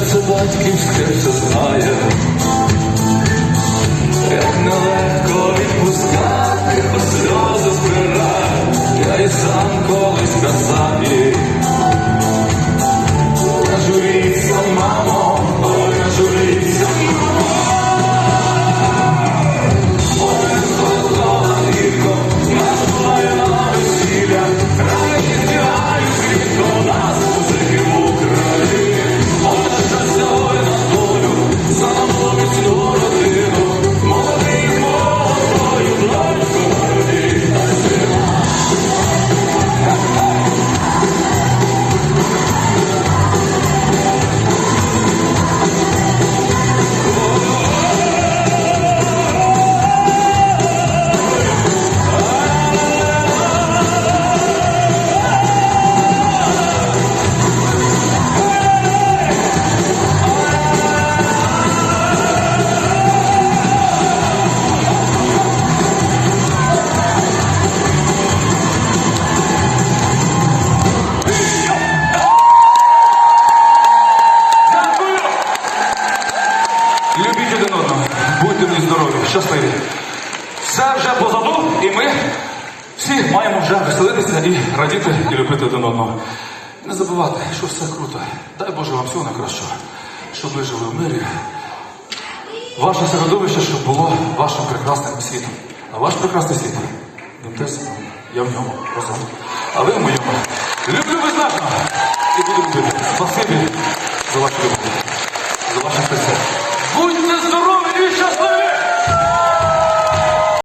батьківське все знає, як нелегко відпускати, по сльози збирає, я і сам колись на їй. Щасливі. Все вже позаду, і ми всі маємо вже веселитися і радіти і любити один одного. Не забувайте, що все круто. Дай Боже вам всього найкращого, щоб ви жили в мирі. Ваше середовище, щоб було вашим прекрасним світом. А ваш прекрасний світ, він теж я в ньому разом. А ви в моєму.